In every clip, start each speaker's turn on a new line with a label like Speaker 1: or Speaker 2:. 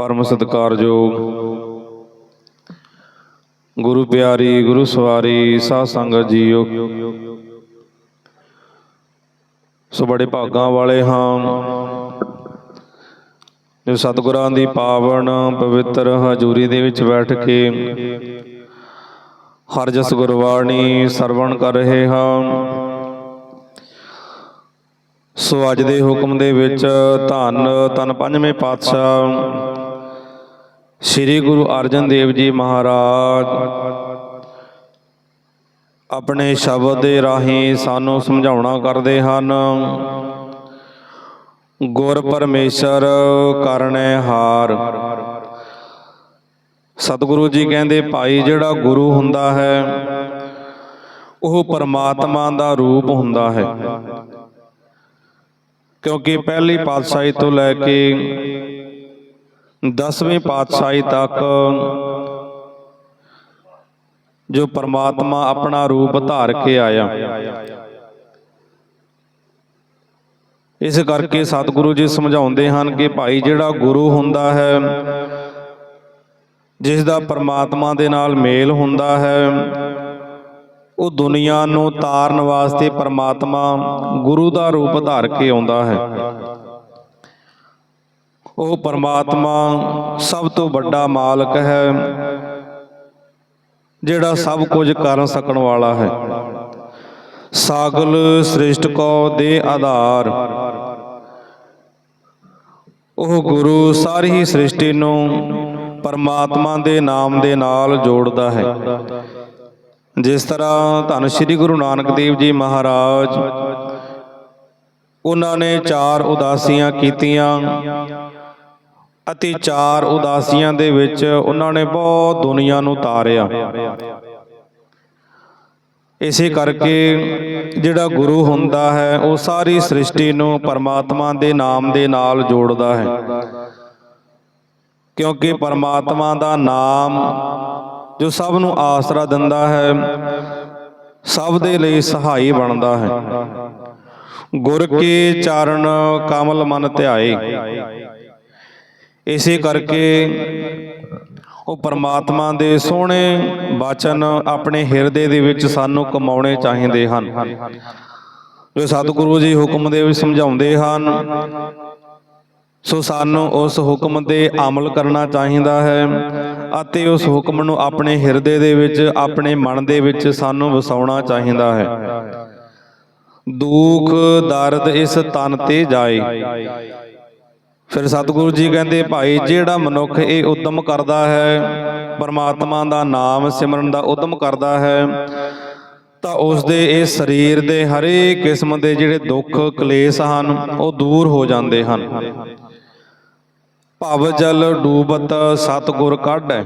Speaker 1: ਪਰਮ ਸਤਿਕਾਰਯੋਗ ਗੁਰੂ ਪਿਆਰੀ, ਗੁਰੂ ਸਵਾਰੀ, ਸਾਧ ਸੰਗਤ ਜੀਓ। ਸੋ ਬੜੇ ਭਾਗਾਂ ਵਾਲੇ ਹਾਂ। ਜੋ ਸਤਿਗੁਰਾਂ ਦੀ ਪਾਵਨ ਪਵਿੱਤਰ ਹਜ਼ੂਰੀ ਦੇ ਵਿੱਚ ਬੈਠ ਕੇ ਹਰ ਜਸ ਗੁਰਬਾਣੀ ਸਰਵਣ ਕਰ ਰਹੇ ਹਾਂ। ਸੋ ਅੱਜ ਦੇ ਹੁਕਮ ਦੇ ਵਿੱਚ ਧੰਨ ਤਨ ਪੰਜਵੇਂ ਪਾਤਸ਼ਾਹ ਸ੍ਰੀ ਗੁਰੂ ਅਰਜਨ ਦੇਵ ਜੀ ਮਹਾਰਾਜ। ਆਪਣੇ ਸ਼ਬਦ ਦੇ ਰਾਹੀਂ ਸਾਨੂੰ ਸਮਝਾਉਣਾ ਕਰਦੇ ਹਨ। ਗੁਰ ਪਰਮੇਸ਼ਰ ਕਰਨੇ ਹਾਰ। ਸਤਿਗੁਰੂ ਜੀ ਕਹਿੰਦੇ, ਭਾਈ, ਜਿਹੜਾ ਗੁਰੂ ਹੁੰਦਾ ਹੈ, ਉਹ ਪਰਮਾਤਮਾ ਦਾ ਰੂਪ ਹੁੰਦਾ ਹੈ। ਕਿਉਂਕਿ ਪਹਿਲੀ ਪਾਤਸ਼ਾਹੀ ਤੋਂ ਲੈ ਕੇ 10ਵੀਂ ਪਾਤਸ਼ਾਹੀ ਤੱਕ ਜੋ ਪਰਮਾਤਮਾ ਆਪਣਾ ਰੂਪ ਧਾਰ ਕੇ ਆਇਆ। ਇਸ ਕਰਕੇ ਸਤਿਗੁਰੂ ਜੀ ਸਮਝਾਉਂਦੇ ਹਨ ਕਿ ਭਾਈ ਜਿਹੜਾ ਗੁਰੂ ਹੁੰਦਾ ਹੈ, ਜਿਸ ਦਾ ਪਰਮਾਤਮਾ ਦੇ ਨਾਲ ਮੇਲ ਹੁੰਦਾ ਹੈ, ਉਹ ਦੁਨੀਆ ਨੂੰ ਤਾਰਨ ਵਾਸਤੇ ਪਰਮਾਤਮਾ ਗੁਰੂ ਦਾ ਰੂਪ ਧਾਰ ਕੇ ਆਉਂਦਾ ਹੈ। ਉਹ ਪਰਮਾਤਮਾ ਸਭ ਤੋਂ ਵੱਡਾ ਮਾਲਕ ਹੈ, ਜਿਹੜਾ ਸਭ ਕੁਝ ਕਰ ਸਕਣ ਵਾਲਾ ਹੈ। ਸਾਗਲ ਸ੍ਰਿਸ਼ਟ ਕੋ ਦੇ ਆਧਾਰ। ਉਹ ਗੁਰੂ ਸਾਰੀ ਹੀ ਸ੍ਰਿਸ਼ਟੀ ਨੂੰ ਪਰਮਾਤਮਾ ਦੇ ਨਾਮ ਦੇ ਨਾਲ ਜੋੜਦਾ ਹੈ। ਜਿਸ ਤਰ੍ਹਾਂ ਧੰਨ ਸ਼੍ਰੀ ਗੁਰੂ ਨਾਨਕ ਦੇਵ ਜੀ ਮਹਾਰਾਜ, ਉਹਨਾਂ ਨੇ ਚਾਰ ਉਦਾਸੀਆਂ ਕੀਤੀਆਂ। ਅਤੇ ਚਾਰ ਉਦਾਸੀਆਂ ਦੇ ਵਿੱਚ ਉਹਨਾਂ ਨੇ ਬਹੁਤ ਦੁਨੀਆ ਨੂੰ ਤਾਰਿਆ। ਇਸੇ ਕਰਕੇ ਜਿਹੜਾ ਗੁਰੂ ਹੁੰਦਾ ਹੈ, ਉਹ ਸਾਰੀ ਸ੍ਰਿਸ਼ਟੀ ਨੂੰ ਪਰਮਾਤਮਾ ਦੇ ਨਾਮ ਦੇ ਨਾਲ ਜੋੜਦਾ ਹੈ। ਕਿਉਂਕਿ ਪਰਮਾਤਮਾ ਦਾ ਨਾਮ ਜੋ ਸਭ ਨੂੰ ਆਸਰਾ ਦਿੰਦਾ ਹੈ, ਸਭ ਦੇ ਲਈ ਸਹਾਈ ਬਣਦਾ ਹੈ। ਗੁਰ ਕੇ ਚਰਨ ਕਮਲ ਮਨ ਧਿਆਏ। ਇਸੇ ਕਰਕੇ ਉਹ ਪਰਮਾਤਮਾ ਦੇ ਸੋਹਣੇ ਬਚਨ ਆਪਣੇ ਹਿਰਦੇ ਦੇ ਵਿੱਚ ਸਾਨੂੰ ਕਮਾਉਣੇ ਚਾਹੀਦੇ ਹਨ। ਜੋ ਸਤਿਗੁਰੂ ਜੀ ਹੁਕਮ ਦੇ ਵਿੱਚ ਸਮਝਾਉਂਦੇ ਹਨ, ਸੋ ਸਾਨੂੰ ਉਸ ਹੁਕਮ ਤੇ ਅਮਲ ਕਰਨਾ ਚਾਹੀਦਾ ਹੈ ਅਤੇ ਉਸ ਹੁਕਮ ਨੂੰ ਆਪਣੇ ਹਿਰਦੇ ਦੇ ਵਿੱਚ, ਆਪਣੇ ਮਨ ਦੇ ਵਿੱਚ ਸਾਨੂੰ ਵਸਾਉਣਾ ਚਾਹੀਦਾ ਹੈ। ਦੁੱਖ, ਦਰਦ ਇਸ ਤਨ ਤੇ ਜਾਏ। ਫਿਰ ਸਤਿਗੁਰੂ ਜੀ ਕਹਿੰਦੇ, ਭਾਈ, ਜਿਹੜਾ ਮਨੁੱਖ ਇਹ ਉਦਮ ਕਰਦਾ ਹੈ, ਪਰਮਾਤਮਾ ਦਾ ਨਾਮ ਸਿਮਰਨ ਦਾ ਉਦਮ ਕਰਦਾ ਹੈ, ਤਾਂ ਉਸ ਦੇ ਇਹ ਸਰੀਰ ਦੇ ਹਰੇਕ ਕਿਸਮ ਦੇ ਜਿਹੜੇ ਦੁੱਖ, ਕਲੇਸ਼ ਹਨ, ਉਹ ਦੂਰ ਹੋ ਜਾਂਦੇ ਹਨ। ਭਵ ਜਲ ਡੂਬਤ ਸਤਗੁਰ ਕੱਢੈ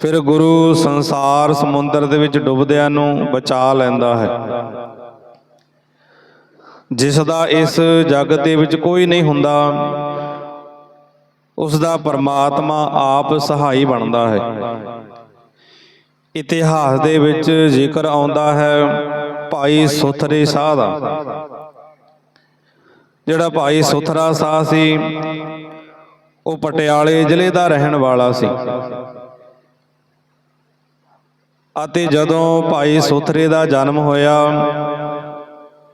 Speaker 1: ਫਿਰ ਗੁਰੂ ਸੰਸਾਰ ਸਮੁੰਦਰ ਦੇ ਵਿੱਚ ਡੁੱਬਦਿਆਂ ਨੂੰ ਬਚਾ ਲੈਂਦਾ ਹੈ। ਜਿਸ ਦਾ ਇਸ ਜਗਤ ਦੇ ਵਿੱਚ ਕੋਈ ਨਹੀਂ ਹੁੰਦਾ। ਉਸ ਦਾ ਪਰਮਾਤਮਾ ਆਪ ਸਹਾਈ ਬਣਦਾ ਹੈ। ਇਤਿਹਾਸ ਦੇ ਵਿੱਚ ਜ਼ਿਕਰ ਆਉਂਦਾ ਹੈ ਭਾਈ ਸੁਥਰੇ ਸਾਹ ਦਾ। ਜਿਹੜਾ ਭਾਈ ਸੁਥਰਾ ਸਾਹ ਸੀ ਉਹ ਪਟਿਆਲੇ ਜ਼ਿਲ੍ਹੇ ਦਾ ਰਹਿਣ ਵਾਲਾ ਸੀ। ਅਤੇ ਜਦੋਂ ਭਾਈ ਸੁਥਰੇ ਦਾ ਜਨਮ ਹੋਇਆ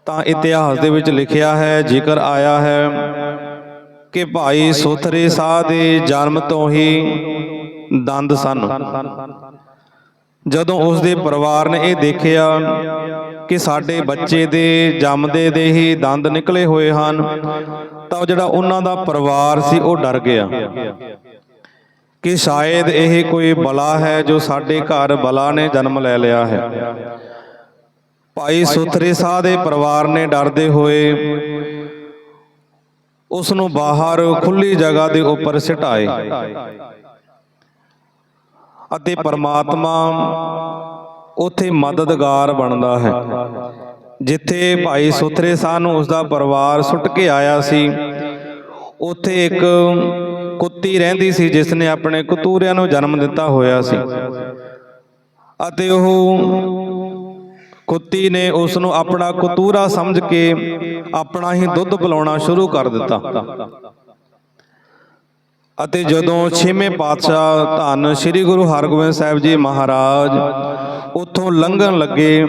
Speaker 1: ਤਾਂ ਇਤਿਹਾਸ ਦੇ ਵਿੱਚ ਲਿਖਿਆ ਹੈ, ਜ਼ਿਕਰ ਆਇਆ ਹੈ ਕਿ ਭਾਈ ਸੁਥਰੇ ਸਾਹ ਦੇ ਜਨਮ ਤੋਂ ਹੀ ਦੰਦ ਸਨ। ਜਦੋਂ ਉਸ ਦੇ ਪਰਿਵਾਰ ਨੇ ਇਹ ਦੇਖਿਆ ਕਿ ਸਾਡੇ ਬੱਚੇ ਦੇ ਜੰਮਦੇ ਦੇ ਹੀ ਦੰਦ ਨਿਕਲੇ ਹੋਏ ਹਨ, ਤਾਂ ਉਹ ਜਿਹੜਾ ਉਹਨਾਂ ਦਾ ਪਰਿਵਾਰ ਸੀ, ਉਹ ਡਰ ਗਿਆ ਕਿ ਸ਼ਾਇਦ ਇਹ ਕੋਈ ਬਲਾ ਹੈ ਜੋ ਸਾਡੇ ਘਰ ਬਲਾ ਨੇ ਜਨਮ ਲੈ ਲਿਆ ਹੈ। ਭਾਈ ਸੁਥਰੇ ਸਾਹ ਦੇ ਪਰਿਵਾਰ ਨੇ ਡਰਦੇ ਹੋਏ ਉਸ ਨੂੰ ਬਾਹਰ ਖੁੱਲੀ ਜਗ੍ਹਾ ਦੇ ਉੱਪਰ ਸਿਟਾਏ। ਅਤੇ ਪਰਮਾਤਮਾ ਉਥੇ ਮਦਦਗਾਰ ਬਣਦਾ ਹੈ। ਜਿੱਥੇ ਭਾਈ ਸੁਥਰੇ ਸਾਹ ਨੂੰ ਉਸ ਦਾ ਪਰਿਵਾਰ ਸੁੱਟ ਕੇ ਆਇਆ ਸੀ। ਉਥੇ ਇੱਕ ਕੁੱਤੀ ਰਹਿੰਦੀ ਸੀ ਜਿਸ ਨੇ ਆਪਣੇ ਕਤੂਰਿਆਂ ਨੂੰ ਜਨਮ ਦਿੱਤਾ ਹੋਇਆ ਸੀ। ਅਤੇ ਉਹ ਕੁੱਤੀ ਨੇ ਉਸ ਨੂੰ ਆਪਣਾ ਕਤੂਰਾ ਸਮਝ ਕੇ ਆਪਣਾ ਹੀ ਦੁੱਧ ਪਿਲਾਉਣਾ ਸ਼ੁਰੂ ਕਰ ਦਿੱਤਾ। ਅਤੇ ਜਦੋਂ ਛੇਵੇਂ ਪਾਤਸ਼ਾਹ ਧੰਨ ਸ੍ਰੀ ਗੁਰੂ ਹਰਗੋਬਿੰਦ ਸਾਹਿਬ ਜੀ ਮਹਾਰਾਜ ਉੱਥੋਂ ਲੰਘਣ ਲੱਗੇ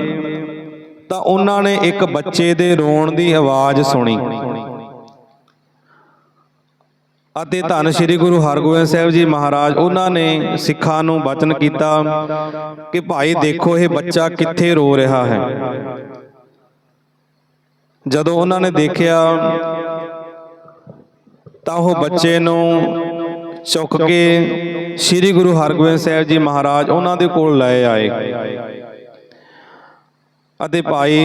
Speaker 1: ਤਾਂ ਉਹਨਾਂ ਨੇ ਇੱਕ ਬੱਚੇ ਦੇ ਰੋਣ ਦੀ ਆਵਾਜ਼ ਸੁਣੀ। ਅਤੇ ਧੰਨ ਸ੍ਰੀ ਗੁਰੂ ਹਰਗੋਬਿੰਦ ਸਾਹਿਬ ਜੀ ਮਹਾਰਾਜ, ਉਹਨਾਂ ਨੇ ਸਿੱਖਾਂ ਨੂੰ ਬਚਨ ਕੀਤਾ ਕਿ ਭਾਈ ਦੇਖੋ ਇਹ ਬੱਚਾ ਕਿੱਥੇ ਰੋ ਰਿਹਾ ਹੈ। ਜਦੋਂ ਉਹਨਾਂ ਨੇ ਦੇਖਿਆ, ਤਾਂ ਉਹ ਬੱਚੇ ਨੂੰ ਚੁੱਕ ਕੇ ਸ੍ਰੀ ਗੁਰੂ ਹਰਗੋਬਿੰਦ ਸਾਹਿਬ ਜੀ ਮਹਾਰਾਜ ਉਹਨਾਂ ਦੇ ਕੋਲ ਲੈ ਆਏ। ਅਤੇ ਭਾਈ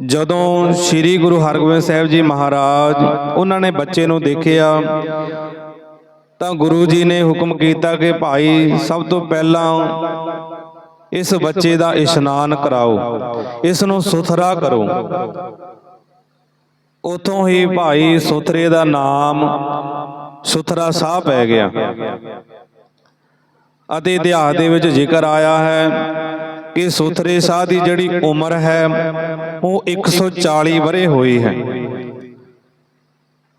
Speaker 1: ਜਦੋਂ ਸ੍ਰੀ ਗੁਰੂ ਹਰਗੋਬਿੰਦ ਸਾਹਿਬ ਜੀ ਮਹਾਰਾਜ ਉਹਨਾਂ ਨੇ ਬੱਚੇ ਨੂੰ ਦੇਖਿਆ, ਤਾਂ ਗੁਰੂ ਜੀ ਨੇ ਹੁਕਮ ਕੀਤਾ ਕਿ ਭਾਈ ਸਭ ਤੋਂ ਪਹਿਲਾਂ ਇਸ ਬੱਚੇ ਦਾ ਇਸ਼ਨਾਨ ਕਰਾਓ, ਇਸ ਨੂੰ ਸੁਥਰਾ ਕਰੋ। ਉਥੋਂ ਹੀ ਭਾਈ ਸੁਥਰੇ ਦਾ ਨਾਮ ਸੁਥਰਾ ਸਾਹ ਪੈ ਗਿਆ। ਅਤੇ ਇਤਿਹਾਸ ਦੇ ਵਿੱਚ ਜ਼ਿਕਰ ਆਇਆ ਹੈ ਕਿ ਸੁਥਰੇ ਸਾਹ ਦੀ ਜਿਹੜੀ ਉਮਰ ਹੈ, ਉਹ 140 ਬਰੇ ਹੋਈ ਹੈ।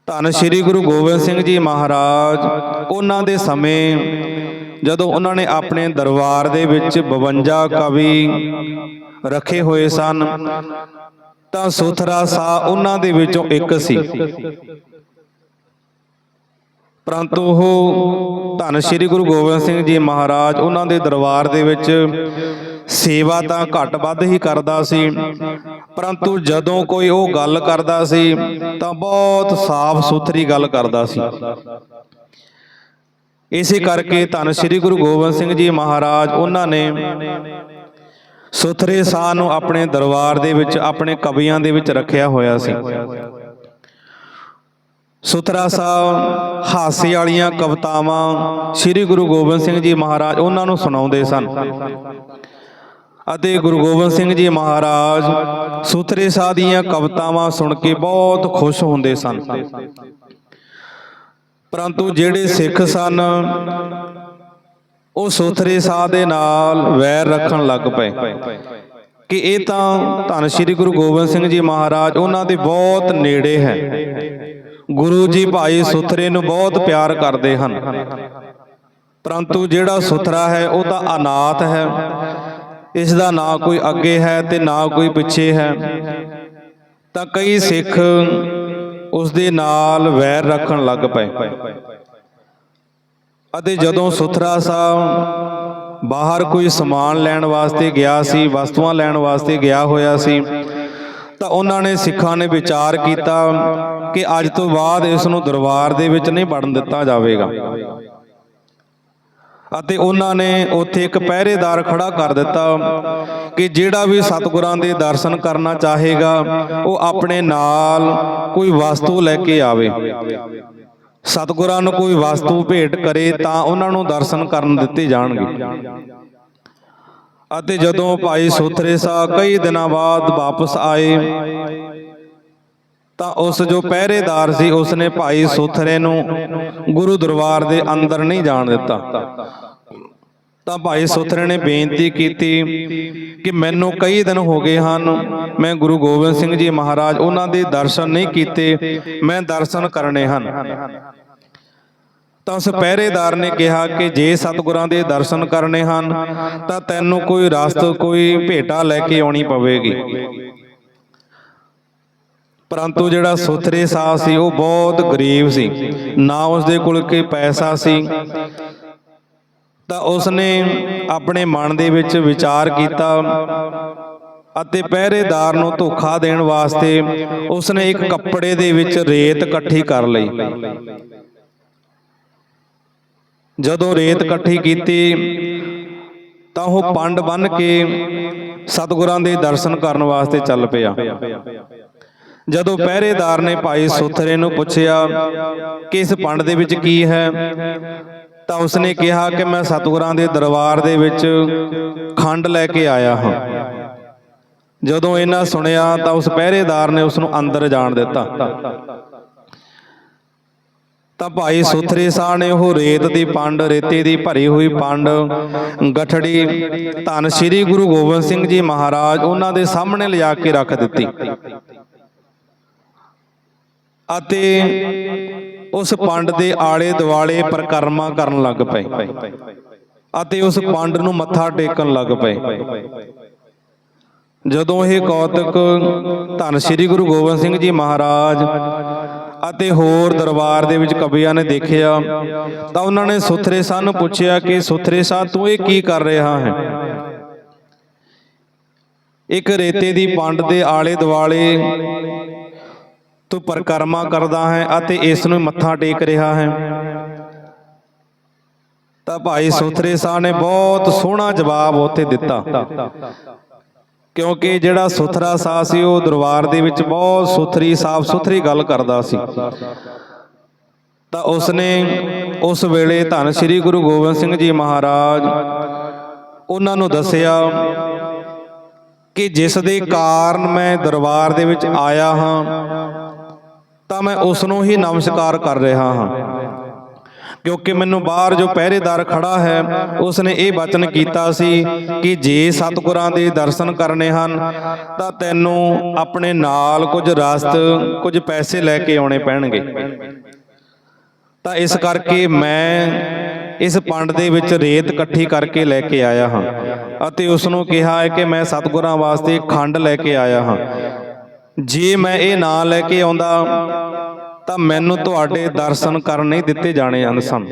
Speaker 1: ਧੰਨ ਸ੍ਰੀ ਗੁਰੂ ਗੋਬਿੰਦ ਸਿੰਘ ਜੀ ਮਹਾਰਾਜ, ਉਹਨਾਂ ਦੇ ਸਮੇਂ ਜਦੋਂ ਉਹਨਾਂ ਨੇ ਆਪਣੇ ਦਰਬਾਰ ਦੇ ਵਿੱਚ 52 ਕਵੀ ਰੱਖੇ ਹੋਏ ਸਨ, ਤਾਂ ਸੁਥਰਾ ਸਾਹ ਉਹਨਾਂ ਦੇ ਵਿੱਚੋਂ ਇੱਕ ਸੀ। ਪਰੰਤੂ ਉਹ ਧੰਨ ਸ੍ਰੀ ਗੁਰੂ ਗੋਬਿੰਦ ਸਿੰਘ ਜੀ ਮਹਾਰਾਜ, ਉਹਨਾਂ ਦੇ ਦਰਬਾਰ ਦੇ ਵਿੱਚ ਸੇਵਾ ਤਾਂ ਘੱਟ ਵੱਧ ਹੀ ਕਰਦਾ ਸੀ। ਪਰੰਤੂ ਜਦੋਂ ਕੋਈ ਉਹ ਗੱਲ ਕਰਦਾ ਸੀ, ਤਾਂ ਬਹੁਤ ਸਾਫ਼ ਸੁਥਰੀ ਗੱਲ ਕਰਦਾ ਸੀ। ਇਸੇ ਕਰਕੇ ਧੰਨ ਸ੍ਰੀ ਗੁਰੂ ਗੋਬਿੰਦ ਸਿੰਘ ਜੀ ਮਹਾਰਾਜ, ਉਹਨਾਂ ਨੇ ਸੁਥਰੇ ਸਾਹ ਨੂੰ ਆਪਣੇ ਦਰਬਾਰ ਦੇ ਵਿੱਚ, ਆਪਣੇ ਕਵੀਆਂ ਦੇ ਵਿੱਚ ਰੱਖਿਆ ਹੋਇਆ ਸੀ। ਸੁਥਰਾ ਸਾਹਿਬ ਹਾਸੇ ਵਾਲੀਆਂ ਕਵਿਤਾਵਾਂ ਸ੍ਰੀ ਗੁਰੂ ਗੋਬਿੰਦ ਸਿੰਘ ਜੀ ਮਹਾਰਾਜ ਉਹਨਾਂ ਨੂੰ ਸੁਣਾਉਂਦੇ ਸਨ। ਅਤੇ ਗੁਰੂ ਗੋਬਿੰਦ ਸਿੰਘ ਜੀ ਮਹਾਰਾਜ ਸੁਥਰੇ ਸਾਹ ਦੀਆਂ ਕਵਿਤਾਵਾਂ ਸੁਣ ਕੇ ਬਹੁਤ ਖੁਸ਼ ਹੁੰਦੇ ਸਨ। ਪਰੰਤੂ ਜਿਹੜੇ ਸਿੱਖ ਸਨ, ਉਹ ਸੁਥਰੇ ਸਾਹ ਦੇ ਨਾਲ ਵੈਰ ਰੱਖਣ ਲੱਗ ਪਏ ਕਿ ਇਹ ਤਾਂ ਧੰਨ ਸ੍ਰੀ ਗੁਰੂ ਗੋਬਿੰਦ ਸਿੰਘ ਜੀ ਮਹਾਰਾਜ ਉਹਨਾਂ ਦੇ ਬਹੁਤ ਨੇੜੇ ਹੈ। ਗੁਰੂ ਜੀ ਭਾਈ ਸੁਥਰੇ ਨੂੰ ਬਹੁਤ ਪਿਆਰ ਕਰਦੇ ਹਨ। ਪਰੰਤੂ ਜਿਹੜਾ ਸੁਥਰਾ ਹੈ, ਉਹ ਤਾਂ ਅਨਾਥ ਹੈ। ਇਸ ਦਾ ਨਾ ਕੋਈ ਅੱਗੇ ਹੈ ਤੇ ਨਾ ਕੋਈ ਪਿੱਛੇ ਹੈ। ਤਾਂ ਕਈ ਸਿੱਖ ਉਸ ਦੇ ਨਾਲ ਵੈਰ ਰੱਖਣ ਲੱਗ ਪਏ। ਅਤੇ ਜਦੋਂ ਸੁਥਰਾ ਸਾਹਿਬ ਬਾਹਰ ਕੋਈ ਸਮਾਨ ਲੈਣ ਵਾਸਤੇ ਗਿਆ ਸੀ, ਵਸਤੂਆਂ ਲੈਣ ਵਾਸਤੇ ਗਿਆ ਹੋਇਆ ਸੀ, ਤਾਂ ਉਹਨਾਂ ਨੇ ਸਿੱਖਾਂ ਨੇ ਵਿਚਾਰ ਕੀਤਾ ਕਿ ਅੱਜ ਤੋਂ ਬਾਅਦ ਇਸ ਨੂੰ ਦਰਬਾਰ ਦੇ ਵਿੱਚ ਨਹੀਂ ਵੜਨ ਦਿੱਤਾ ਜਾਵੇਗਾ। ਅਤੇ ਉਹਨਾਂ ਨੇ ਉੱਥੇ ਇੱਕ ਪਹਿਰੇਦਾਰ ਖੜਾ ਕਰ ਦਿੱਤਾ ਕਿ ਜਿਹੜਾ ਵੀ ਸਤਿਗੁਰਾਂ ਦੇ ਦਰਸ਼ਨ ਕਰਨਾ ਚਾਹੇਗਾ, ਉਹ ਆਪਣੇ ਨਾਲ ਕੋਈ ਵਸਤੂ ਲੈ ਕੇ ਆਵੇ। ਸਤਿਗੁਰਾਂ ਨੂੰ ਕੋਈ ਵਸਤੂ ਭੇਟ ਕਰੇ ਤਾਂ ਉਹਨਾਂ ਨੂੰ ਦਰਸ਼ਨ ਕਰਨ ਦਿੱਤੇ ਜਾਣਗੇ। ਅਤੇ ਜਦੋਂ ਭਾਈ ਸੋਥਰੇ ਸਾਹਿਬ ਕਈ ਦਿਨਾਂ ਬਾਅਦ ਵਾਪਸ ਆਏ, ਤਾਂ ਉਸ ਜੋ ਪਹਿਰੇਦਾਰ ਸੀ ਉਸਨੇ ਭਾਈ ਸੋਥਰੇ ਨੂੰ ਗੁਰੂ ਦਰਬਾਰ ਦੇ ਅੰਦਰ ਨਹੀਂ ਜਾਣ ਦਿੱਤਾ। ਤਾਂ ਭਾਈ ਸੁਥਰੇ ਨੇ ਬੇਨਤੀ ਕੀਤੀ ਕਿ ਮੈਨੂੰ ਕਈ ਦਿਨ ਹੋ ਗਏ ਹਨ, ਮੈਂ ਗੁਰੂ ਗੋਬਿੰਦ ਸਿੰਘ ਜੀ ਮਹਾਰਾਜ ਉਹਨਾਂ ਦੇ ਦਰਸ਼ਨ ਨਹੀਂ ਕੀਤੇ, ਮੈਂ ਦਰਸ਼ਨ ਕਰਨੇ ਹਨ। ਤਾਂ ਉਸ ਪਹਿਰੇਦਾਰ ਨੇ ਕਿਹਾ ਕਿ ਜੇ ਸਤਿਗੁਰਾਂ ਦੇ ਦਰਸ਼ਨ ਕਰਨੇ ਹਨ, ਤਾਂ ਤੈਨੂੰ ਕੋਈ ਰਸਤ, ਕੋਈ ਭੇਟਾ ਲੈ ਕੇ ਆਉਣੀ ਪਵੇਗੀ। ਪਰੰਤੂ ਜਿਹੜਾ ਸੁਥਰੇ ਸਾਹ ਸੀ, ਉਹ ਬਹੁਤ ਗਰੀਬ ਸੀ। ਨਾ ਉਸ ਦੇ ਕੋਲ ਕੋਈ ਪੈਸਾ ਸੀ ਤਾਂ ਉਸ ਨੇ ਆਪਣੇ ਮਨ ਦੇ ਵਿੱਚ ਵਿਚਾਰ ਕੀਤਾ ਅਤੇ ਪਹਿਰੇਦਾਰ ਨੂੰ ਧੋਖਾ ਦੇਣ ਵਾਸਤੇ ਉਸ ਨੇ ਇੱਕ ਕੱਪੜੇ ਦੇ ਵਿੱਚ ਰੇਤ ਇਕੱਠੀ ਕਰ ਲਈ। ਜਦੋਂ ਰੇਤ ਇਕੱਠੀ ਕੀਤੀ, ਤਾਂ ਉਹ ਪੰਡ ਬੰਨ ਕੇ ਸਤਿਗੁਰਾਂ ਦੇ ਦਰਸ਼ਨ ਕਰਨ ਵਾਸਤੇ ਚੱਲ ਪਿਆ। ਜਦੋਂ ਪਹਿਰੇਦਾਰ ਨੇ ਭਾਈ ਸੁਥਰੇ ਨੂੰ ਪੁੱਛਿਆ ਕਿ ਇਸ ਪੰਡ ਦੇ ਵਿੱਚ ਕੀ ਹੈ? ਤਾਂ ਉਸਨੇ ਕਿਹਾ ਕਿ ਮੈਂ ਸਤਿਗੁਰਾਂ ਦੇ ਦਰਬਾਰ ਦੇ ਵਿੱਚ ਖੰਡ ਲੈ ਕੇ ਆਇਆ ਹਾਂ। ਜਦੋਂ ਇਹਨਾਂ ਸੁਣਿਆ ਤਾਂ ਉਸ ਪਹਿਰੇਦਾਰ ਨੇ ਉਸ ਨੂੰ ਅੰਦਰ ਜਾਣ ਦਿੱਤਾ। ਤਾਂ ਭਾਈ ਸੁਥਰੇ ਸਾਹ ਨੇ ਉਹ ਰੇਤ ਦੀ ਪੰਡ, ਰੇਤੇ ਦੀ ਭਰੀ ਹੋਈ ਪੰਡ, ਗਠੜੀ, ਧੰਨ ਸ੍ਰੀ ਗੁਰੂ ਗੋਬਿੰਦ ਸਿੰਘ ਜੀ ਮਹਾਰਾਜ, ਉਹਨਾਂ ਦੇ ਸਾਹਮਣੇ ਲਿਜਾ ਕੇ ਰੱਖ ਦਿੱਤੀ। ਅਤੇ ਉਸ ਪੰਡ ਦੇ ਆਲੇ ਦੁਆਲੇ ਪਰਿਕਰਮਾ ਕਰਨ ਲੱਗ ਪਏ ਅਤੇ ਉਸ ਪੰਡ ਨੂੰ ਮੱਥਾ ਟੇਕਣ ਲੱਗ ਪਏ। ਜਦੋਂ ਇਹ ਕੌਤਕ ਧੰਨ ਸ੍ਰੀ ਗੁਰੂ ਗੋਬਿੰਦ ਸਿੰਘ ਜੀ ਮਹਾਰਾਜ ਅਤੇ ਹੋਰ ਦਰਬਾਰ ਦੇ ਵਿੱਚ ਕਵੀਆਂ ਨੇ ਦੇਖਿਆ, ਤਾਂ ਉਹਨਾਂ ਨੇ ਸੁਥਰੇ ਸਾਹ ਨੂੰ ਪੁੱਛਿਆ ਕਿ, ਸੁਥਰੇ ਸਾਹ ਤੂੰ ਇਹ ਕੀ ਕਰ ਰਿਹਾ ਹੈ? ਇੱਕ ਰੇਤੇ ਦੀ ਪੰਡ ਦੇ ਆਲੇ ਦੁਆਲੇ ਤੂੰ ਪਰਕਰਮਾ ਕਰਦਾ ਹੈ ਅਤੇ ਇਸ ਨੂੰ ਮੱਥਾ ਟੇਕ ਰਿਹਾ ਹੈ। ਤਾਂ ਭਾਈ ਸੁਥਰੇ ਸਾਹ ਨੇ ਬਹੁਤ ਸੋਹਣਾ ਜਵਾਬ ਉੱਥੇ ਦਿੱਤਾ। ਕਿਉਂਕਿ ਜਿਹੜਾ ਸੁਥਰਾ ਸਾਹ ਸੀ, ਉਹ ਦਰਬਾਰ ਦੇ ਵਿੱਚ ਬਹੁਤ ਸੁਥਰੀ ਸਾਫ਼ ਸੁਥਰੀ ਗੱਲ ਕਰਦਾ ਸੀ। ਤਾਂ ਉਸਨੇ ਉਸ ਵੇਲੇ ਧੰਨ ਸ੍ਰੀ ਗੁਰੂ ਗੋਬਿੰਦ ਸਿੰਘ ਜੀ ਮਹਾਰਾਜ ਉਹਨਾਂ ਨੂੰ ਦੱਸਿਆ ਕਿ ਜਿਸ ਦੇ ਕਾਰਨ ਮੈਂ ਦਰਬਾਰ ਦੇ ਵਿੱਚ ਆਇਆ ਹਾਂ ਤਾਂ ਮੈਂ ਉਸ ਨੂੰ ਹੀ ਨਮਸਕਾਰ ਕਰ ਰਿਹਾ ਹਾਂ। ਕਿਉਂਕਿ ਮੈਨੂੰ ਬਾਹਰ ਜੋ ਪਹਿਰੇਦਾਰ ਖੜਾ ਹੈ ਉਸ ਨੇ ਇਹ ਬਚਨ ਕੀਤਾ ਸੀ ਕਿ ਜੇ ਸਤਿਗੁਰਾਂ ਦੇ ਦਰਸ਼ਨ ਕਰਨੇ ਹਨ, ਤਾਂ ਤੈਨੂੰ ਆਪਣੇ ਨਾਲ ਕੁਝ ਰਸਤ, ਕੁਝ ਪੈਸੇ ਲੈ ਕੇ ਆਉਣੇ ਪੈਣਗੇ। ਤਾਂ ਇਸ ਕਰਕੇ ਮੈਂ ਇਸ ਪੰਡ ਦੇ ਵਿੱਚ ਰੇਤ ਇਕੱਠੀ ਕਰਕੇ ਲੈ ਕੇ ਆਇਆ ਹਾਂ ਅਤੇ ਉਸ ਨੂੰ ਕਿਹਾ ਹੈ ਕਿ ਮੈਂ ਸਤਿਗੁਰਾਂ ਵਾਸਤੇ ਖੰਡ ਲੈ ਕੇ ਆਇਆ ਹਾਂ। ਜੇ ਮੈਂ ਇਹ ਨਾ ਲੈ ਕੇ ਆਉਂਦਾ, ਤਾਂ ਮੈਨੂੰ ਤੁਹਾਡੇ ਦਰਸ਼ਨ ਕਰਨ ਨਹੀਂ ਦਿੱਤੇ ਜਾਣੇ ਹਨ ਸਨ।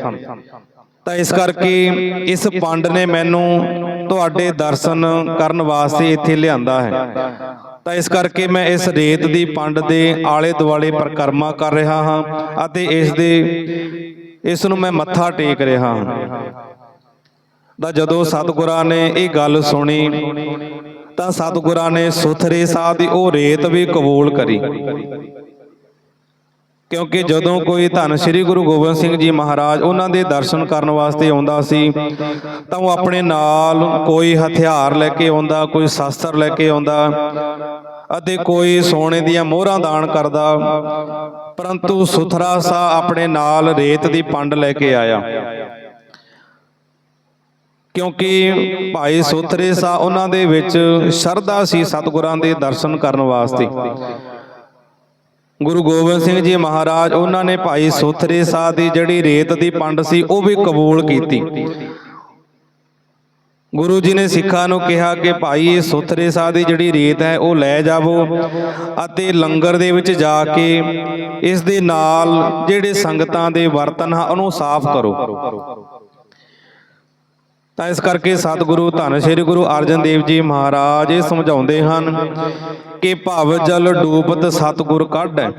Speaker 1: ਤਾਂ ਇਸ ਕਰਕੇ ਇਸ ਪੰਡ ਨੇ ਮੈਨੂੰ ਤੁਹਾਡੇ ਦਰਸ਼ਨ ਕਰਨ ਵਾਸਤੇ ਇੱਥੇ ਲਿਆਂਦਾ ਹੈ। ਤਾਂ ਇਸ ਕਰਕੇ ਮੈਂ ਇਸ ਰੇਤ ਦੀ ਪੰਡ ਦੇ ਆਲੇ ਦੁਆਲੇ ਪਰਕਰਮਾ ਕਰ ਰਿਹਾ ਹਾਂ ਅਤੇ ਇਸ ਦੇ, ਇਸ ਨੂੰ ਮੈਂ ਮੱਥਾ ਟੇਕ ਰਿਹਾ ਹਾਂ। ਤਾਂ ਜਦੋਂ ਸਤਿਗੁਰਾਂ ਨੇ ਇਹ ਗੱਲ ਸੁਣੀ ਤਾਂ ਸਤਿਗੁਰਾਂ ਨੇ ਸੁਥਰੇ ਸਾਹ ਦੀ ਉਹ ਰੇਤ ਵੀ ਕਬੂਲ ਕਰੀ। ਕਿਉਂਕਿ ਜਦੋਂ ਕੋਈ ਧੰਨ ਸ੍ਰੀ ਗੁਰੂ ਗੋਬਿੰਦ ਸਿੰਘ ਜੀ ਮਹਾਰਾਜ ਉਹਨਾਂ ਦੇ ਦਰਸ਼ਨ ਕਰਨ ਵਾਸਤੇ ਆਉਂਦਾ ਸੀ, ਤਾਂ ਉਹ ਆਪਣੇ ਨਾਲ ਕੋਈ ਹਥਿਆਰ ਲੈ ਕੇ ਆਉਂਦਾ, ਕੋਈ ਸ਼ਸਤਰ ਲੈ ਕੇ ਆਉਂਦਾ ਅਤੇ ਕੋਈ ਸੋਨੇ ਦੀਆਂ ਮੋਹਰਾਂ ਦਾਨ ਕਰਦਾ। ਪਰੰਤੂ ਸੁਥਰਾ ਸਾ ਆਪਣੇ ਨਾਲ ਰੇਤ ਦੀ ਪੰਡ ਲੈ ਕੇ ਆਇਆ। ਕਿਉਂਕਿ ਭਾਈ ਸੁਥਰੇ ਸਾ ਉਹਨਾਂ ਦੇ ਵਿੱਚ ਸ਼ਰਧਾ ਸੀ ਸਤਿਗੁਰਾਂ ਦੇ ਦਰਸ਼ਨ ਕਰਨ ਵਾਸਤੇ। ਗੁਰੂ ਗੋਬਿੰਦ ਸਿੰਘ ਜੀ ਮਹਾਰਾਜ ਉਹਨਾਂ ਨੇ ਭਾਈ ਸੁਥਰੇ ਸਾਹ ਦੀ ਜਿਹੜੀ ਰੇਤ ਦੀ ਪੰਡ ਸੀ, ਉਹ ਵੀ ਕਬੂਲ ਕੀਤੀ। ਗੁਰੂ ਜੀ ਨੇ ਸਿੱਖਾਂ ਨੂੰ ਕਿਹਾ ਕਿ ਭਾਈ ਇਹ ਸੁਥਰੇ ਸਾਹ ਦੀ ਜਿਹੜੀ ਰੇਤ ਹੈ, ਉਹ ਲੈ ਜਾਵੋ ਅਤੇ ਲੰਗਰ ਦੇ ਵਿੱਚ ਜਾ ਕੇ ਇਸ ਦੇ ਨਾਲ ਜਿਹੜੇ ਸੰਗਤਾਂ ਦੇ ਬਰਤਨ ਹਨ, ਉਹਨੂੰ ਸਾਫ਼ ਕਰੋ। ਤਾਂ ਇਸ ਕਰਕੇ ਸਤਿਗੁਰੂ, ਧੰਨ ਸ੍ਰੀ ਗੁਰੂ ਅਰਜਨ ਦੇਵ ਜੀ ਮਹਾਰਾਜ ਇਹ ਸਮਝਾਉਂਦੇ ਹਨ ਕਿ ਭਵ ਜਲ ਡੂਬਤ ਸਤਿਗੁਰ ਕੱਢੈ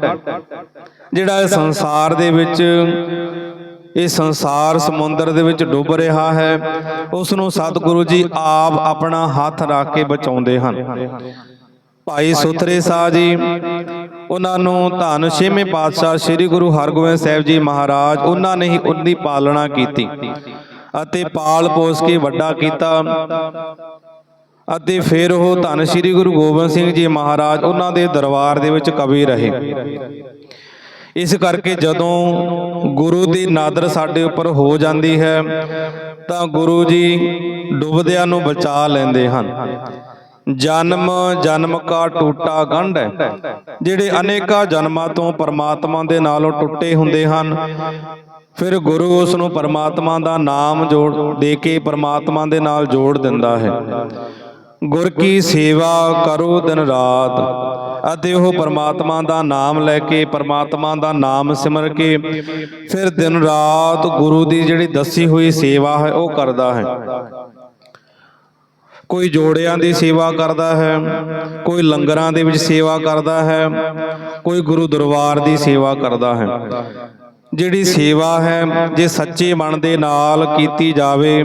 Speaker 1: ਜਿਹੜਾ ਇਹ ਸੰਸਾਰ ਦੇ ਵਿੱਚ ਇਹ ਸੰਸਾਰ ਸਮੁੰਦਰ ਦੇ ਵਿੱਚ ਡੁੱਬ ਰਿਹਾ ਹੈ ਉਸ ਨੂੰ ਸਤਿਗੁਰੂ ਜੀ ਆਪ ਆਪਣਾ ਹੱਥ ਰੱਖ ਕੇ ਬਚਾਉਂਦੇ ਹਨ। ਭਾਈ ਸੁਥਰੇ ਸਾਹ ਜੀ, ਉਹਨਾਂ ਨੂੰ ਧੰਨ ਛੇਵੇਂ ਪਾਤਸ਼ਾਹ ਸ੍ਰੀ ਗੁਰੂ ਹਰਗੋਬਿੰਦ ਸਾਹਿਬ ਜੀ ਮਹਾਰਾਜ, ਉਹਨਾਂ ਨੇ ਹੀ ਉਹਦੀ ਪਾਲਣਾ ਕੀਤੀ। ਅਤੇ ਪਾਲ ਪੋਸ ਕੇ ਵੱਡਾ ਕੀਤਾ। ਅਤੇ ਫਿਰ ਉਹ ਧੰਨ ਸ੍ਰੀ ਗੁਰੂ ਗੋਬਿੰਦ ਸਿੰਘ ਜੀ ਮਹਾਰਾਜ ਉਹਨਾਂ ਦੇ ਦਰਬਾਰ ਦੇ ਵਿੱਚ ਕਵੀ ਰਹੇ। ਇਸ ਕਰਕੇ ਜਦੋਂ ਗੁਰੂ ਦੀ ਨਾਦਰ ਸਾਡੇ ਉੱਪਰ ਹੋ ਜਾਂਦੀ ਹੈ, ਤਾਂ ਗੁਰੂ ਜੀ ਡੁੱਬਦਿਆਂ ਨੂੰ ਬਚਾ ਲੈਂਦੇ ਹਨ। ਜਨਮ ਜਨਮ ਕਾ ਟੂਟਾ ਗੰਢ ਹੈ, ਜਿਹੜੇ ਅਨੇਕਾਂ ਜਨਮਾਂ ਤੋਂ ਪਰਮਾਤਮਾ ਦੇ ਨਾਲੋਂ ਟੁੱਟੇ ਹੁੰਦੇ ਹਨ। ਫਿਰ ਗੁਰੂ ਉਸ ਨੂੰ ਪਰਮਾਤਮਾ ਦਾ ਨਾਮ ਜੋੜ ਦੇ ਕੇ ਪਰਮਾਤਮਾ ਦੇ ਨਾਲ ਜੋੜ ਦਿੰਦਾ ਹੈ। ਗੁਰ ਕੀ ਸੇਵਾ ਕਰੋ ਦਿਨ ਰਾਤ, ਅਤੇ ਉਹ ਪਰਮਾਤਮਾ ਦਾ ਨਾਮ ਲੈ ਕੇ, ਪਰਮਾਤਮਾ ਦਾ ਨਾਮ ਸਿਮਰ ਕੇ, ਫਿਰ ਦਿਨ ਰਾਤ ਗੁਰੂ ਦੀ ਜਿਹੜੀ ਦੱਸੀ ਹੋਈ ਸੇਵਾ ਹੈ, ਉਹ ਕਰਦਾ ਹੈ। ਕੋਈ ਜੋੜਿਆਂ ਦੀ ਸੇਵਾ ਕਰਦਾ ਹੈ, ਕੋਈ ਲੰਗਰਾਂ ਦੇ ਵਿੱਚ ਸੇਵਾ ਕਰਦਾ ਹੈ, ਕੋਈ ਗੁਰੂ ਦਰਬਾਰ ਦੀ ਸੇਵਾ ਕਰਦਾ ਹੈ। ਜਿਹੜੀ ਸੇਵਾ ਹੈ ਜੇ ਸੱਚੇ ਮਨ ਦੇ ਨਾਲ ਕੀਤੀ ਜਾਵੇ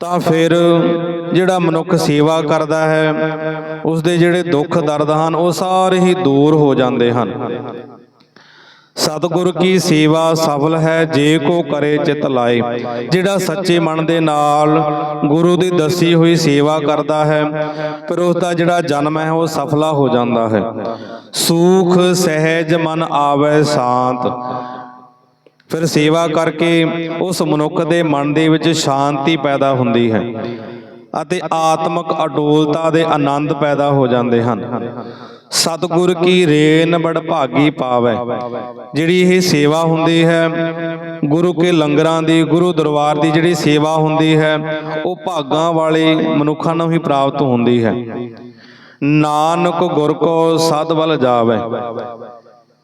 Speaker 1: ਤਾਂ ਫਿਰ ਜਿਹੜਾ ਮਨੁੱਖ ਸੇਵਾ ਕਰਦਾ ਹੈ ਉਸ ਦੇ ਜਿਹੜੇ ਦੁੱਖ ਦਰਦ ਹਨ ਉਹ ਸਾਰੇ ਹੀ ਦੂਰ ਹੋ ਜਾਂਦੇ ਹਨ। ਸਤਿਗੁਰ ਕੀ ਸੇਵਾ ਸਫਲ ਹੈ, ਜੇ ਕੋ ਕਰੇ ਚਿਤ ਲਾਏ। ਜਿਹੜਾ ਸੱਚੇ ਮਨ ਦੇ ਨਾਲ ਗੁਰੂ ਦੀ ਦੱਸੀ ਹੋਈ ਸੇਵਾ ਕਰਦਾ ਹੈ, ਫਿਰ ਉਸ ਦਾ ਜਿਹੜਾ ਜਨਮ ਹੈ, ਉਹ ਸਫਲਾ ਹੋ ਜਾਂਦਾ ਹੈ। ਸੂਖ ਸਹਿਜ ਮਨ ਆਵੇ ਸ਼ਾਂਤ। ਫਿਰ ਸੇਵਾ ਕਰਕੇ ਉਸ ਮਨੁੱਖ ਦੇ ਮਨ ਦੇ ਵਿੱਚ ਸ਼ਾਂਤੀ ਪੈਦਾ ਹੁੰਦੀ ਹੈ ਅਤੇ ਆਤਮਿਕ ਅਡੋਲਤਾ ਦੇ ਆਨੰਦ ਪੈਦਾ ਹੋ ਜਾਂਦੇ ਹਨ। ਸਤਿਗੁਰ ਕੀ ਰੇਨ ਬੜ ਭਾਗੀ ਪਾਵੈ। ਜਿਹੜੀ ਇਹ ਸੇਵਾ ਹੁੰਦੀ ਹੈ, ਗੁਰੂ ਕੇ ਲੰਗਰਾਂ ਦੀ, ਗੁਰੂ ਦਰਬਾਰ ਦੀ ਜਿਹੜੀ ਸੇਵਾ ਹੁੰਦੀ ਹੈ, ਉਹ ਭਾਗਾਂ ਵਾਲੇ ਮਨੁੱਖਾਂ ਨੂੰ ਹੀ ਪ੍ਰਾਪਤ ਹੁੰਦੀ ਹੈ। ਨਾਨਕ ਗੁਰ ਕੋ ਸਦ ਬਲ ਜਾਵੇ।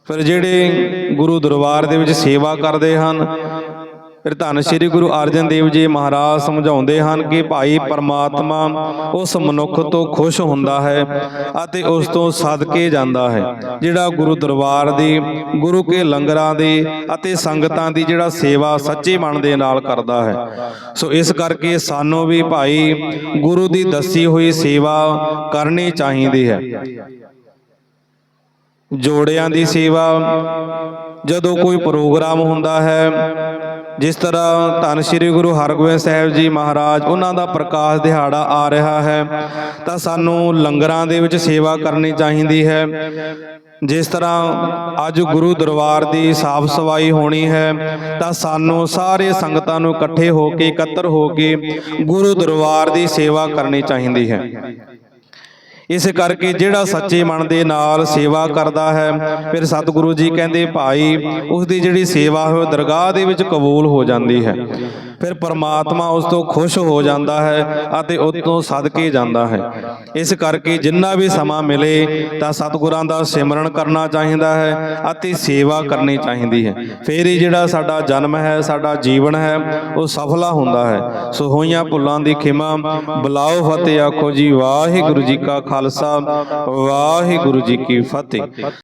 Speaker 1: ਫਿਰ ਜਿਹੜੇ ਗੁਰੂ ਦਰਬਾਰ ਦੇ ਵਿੱਚ ਸੇਵਾ ਕਰਦੇ ਹਨ ਫਿਰ ਧੰਨ ਸ੍ਰੀ ਗੁਰੂ ਅਰਜਨ ਦੇਵ ਜੀ ਮਹਾਰਾਜ ਸਮਝਾਉਂਦੇ ਹਨ ਕਿ ਭਾਈ ਪਰਮਾਤਮਾ ਉਸ ਮਨੁੱਖ ਤੋਂ ਖੁਸ਼ ਹੁੰਦਾ ਹੈ ਅਤੇ ਉਸ ਤੋਂ ਸਦਕੇ ਜਾਂਦਾ ਹੈ, ਜਿਹੜਾ ਗੁਰੂ ਦਰਬਾਰ ਦੀ, ਗੁਰੂ ਕੇ ਲੰਗਰਾਂ ਦੀ ਅਤੇ ਸੰਗਤਾਂ ਦੀ ਜਿਹੜਾ ਸੇਵਾ ਸੱਚੇ ਮਨ ਦੇ ਨਾਲ ਕਰਦਾ ਹੈ। ਸੋ ਇਸ ਕਰਕੇ ਸਾਨੂੰ ਵੀ ਭਾਈ ਗੁਰੂ ਦੀ ਦੱਸੀ ਹੋਈ ਸੇਵਾ ਕਰਨੀ ਚਾਹੀਦੀ ਹੈ। ਜੋੜਿਆਂ ਦੀ ਸੇਵਾ, ਜਦੋਂ ਕੋਈ ਪ੍ਰੋਗਰਾਮ ਹੁੰਦਾ ਹੈ, ਜਿਸ ਤਰ੍ਹਾਂ ਧੰਨ ਸ੍ਰੀ ਗੁਰੂ ਹਰਗੋਬਿੰਦ ਸਾਹਿਬ ਜੀ ਮਹਾਰਾਜ, ਉਹਨਾਂ ਦਾ ਪ੍ਰਕਾਸ਼ ਦਿਹਾੜਾ ਆ ਰਿਹਾ ਹੈ, ਤਾਂ ਸਾਨੂੰ ਲੰਗਰਾਂ ਦੇ ਵਿੱਚ ਸੇਵਾ ਕਰਨੀ ਚਾਹੀਦੀ ਹੈ। ਜਿਸ ਤਰ੍ਹਾਂ ਅੱਜ ਗੁਰੂ ਦਰਬਾਰ ਦੀ ਸਾਫ਼ ਸਫ਼ਾਈ ਹੋਣੀ ਹੈ, ਤਾਂ ਸਾਨੂੰ ਸਾਰੇ ਸੰਗਤਾਂ ਨੂੰ ਇਕੱਠੇ ਹੋ ਕੇ, ਇਕੱਤਰ ਹੋ ਕੇ ਗੁਰੂ ਦਰਬਾਰ ਦੀ ਸੇਵਾ ਕਰਨੀ ਚਾਹੀਦੀ ਹੈ। ਇਸ ਕਰਕੇ ਜਿਹੜਾ ਸੱਚੇ ਮਨ ਦੇ ਨਾਲ ਸੇਵਾ ਕਰਦਾ ਹੈ ਫਿਰ ਸਤਿਗੁਰੂ ਜੀ ਕਹਿੰਦੇ ਭਾਈ ਉਸ ਦੀ ਜਿਹੜੀ ਸੇਵਾ ਹੈ ਉਹ ਦਰਗਾਹ ਦੇ ਵਿੱਚ ਕਬੂਲ ਹੋ। ਜਾਂਦੀ ਹੈ। ਫਿਰ ਪਰਮਾਤਮਾ ਉਸ ਤੋਂ ਖੁਸ਼ ਹੋ ਜਾਂਦਾ ਹੈ ਅਤੇ ਉਸ ਤੋਂ ਸਦਕੇ ਜਾਂਦਾ ਹੈ। ਇਸ ਕਰਕੇ ਜਿੰਨਾ ਵੀ ਸਮਾਂ ਮਿਲੇ ਤਾਂ ਸਤਿਗੁਰਾਂ ਦਾ ਸਿਮਰਨ ਕਰਨਾ ਚਾਹੀਦਾ ਹੈ ਅਤੇ ਸੇਵਾ ਕਰਨੀ ਚਾਹੀਦੀ ਹੈ। ਫਿਰ ਹੀ ਜਿਹੜਾ ਸਾਡਾ ਜਨਮ ਹੈ, ਸਾਡਾ ਜੀਵਨ ਹੈ, ਉਹ ਸਫਲਾ ਹੁੰਦਾ ਹੈ। ਸੋ ਹੋਈਆਂ ਭੁੱਲਾਂ ਦੀ ਖਿਮਾ, ਬੁਲਾਓ ਫਤਿਹ ਆਖੋ ਜੀ, ਵਾਹਿਗੁਰੂ ਜੀ ਕਾ ਖਾਲਸਾ, ਵਾਹਿਗੁਰੂ ਜੀ ਕੀ ਫਤਿਹ।